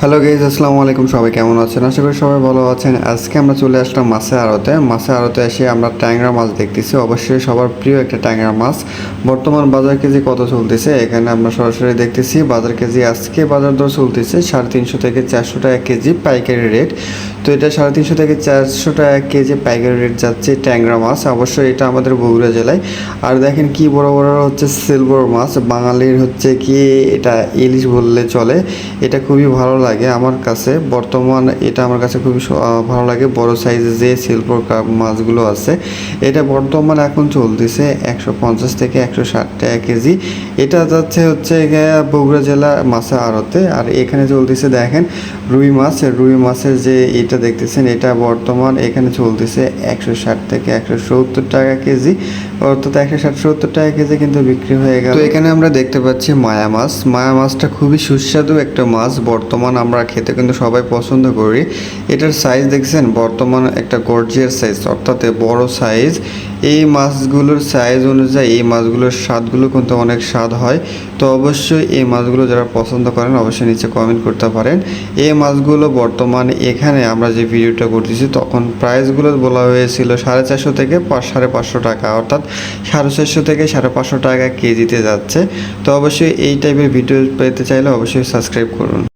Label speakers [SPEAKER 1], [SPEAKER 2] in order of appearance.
[SPEAKER 1] Hello gauge আসসালামু আলাইকুম। সবাই কেমন আছেন? আশা করি সবাই ভালো আছেন। আজকে আমরা চলে আসলাম মাছের আড়তে। মাছের আড়তে এসে আমরা ট্যাংরা মাছ দেখতেছি। অবশ্যই সবার প্রিয় একটা ট্যাংরা মাছ। বর্তমান বাজার কেজি কত চলতেছে? এখানে আমরা সরাসরি দেখতেছি, বাজার কেজি আজকে বাজার দর চলতেছে সাড়ে তিনশো থেকে চারশো টাকা কেজি পাইকারি রেট। তো এটা সাড়ে তিনশো থেকে চারশো টাকা কেজি পাইকারি রেট যাচ্ছে ট্যাংরা মাছ। অবশ্যই এটা আমাদের বগুড়া জেলায়। আর দেখেন কি বড় বড় হচ্ছে সিলভার মাছ। বাঙালির হচ্ছে কি এটা ইলিশ বললে চলে। এটা খুবই ভালো লাগে আমার কাছে। বর্তমান এটা আমার কাছে খুবই ভালো লাগে। বড় সাইজের যে সিলভার কাপ মাছগুলো আছে, এটা বর্তমান এখন চলতেছে একশো পঞ্চাশ থেকে একশো ষাট টাকা কেজি। এটা যাচ্ছে হচ্ছে বগুড়া জেলা মাছের আড়তে আর এখানে চলতেছে দেখেন রুই মাছ। রুই মাছের যে এটা দেখতেছেন, এটা বর্তমান এখানে চলতেছে একশো ষাট থেকে একশো সত্তর টাকা কেজি। অর্থাৎ একশো ষাট সত্তর টাকা কেজি কিন্তু বিক্রি হয়ে গেল। তো এখানে আমরা দেখতে পাচ্ছি মায়া মাছ। মায়া মাছটা খুবই সুস্বাদু একটা মাছ। বর্তমান আমরা খেতে কিন্তু সবাই পছন্দ করি। এটার সাইজ দেখছেন? বর্তমান একটা গর্জিয়ার সাইজ অর্থাৎ বড় সাইজ এই মাছগুলোর সাইজ অনুযায়ী এই মাছগুলোর স্বাদগুলো কিন্তু অনেক স্বাদ হয়। তো অবশ্যই এই মাছগুলো যারা পছন্দ করেন, অবশ্যই নিচে কমেন্ট করতে পারেন। এই মাছগুলো বর্তমানে এখানে আমরা যে ভিডিওটা করতেছি, তখন প্রাইসগুলো বলা হয়েছিল সাড়ে চারশো থেকে সাড়ে পাঁচশো টাকা, অর্থাৎ সাড়ে চারশো থেকে সাড়ে পাঁচশো টাকা কেজিতে যাচ্ছে। তো অবশ্যই এই টাইপের ভিডিও পেতে চাইলে অবশ্যই সাবস্ক্রাইব করুন।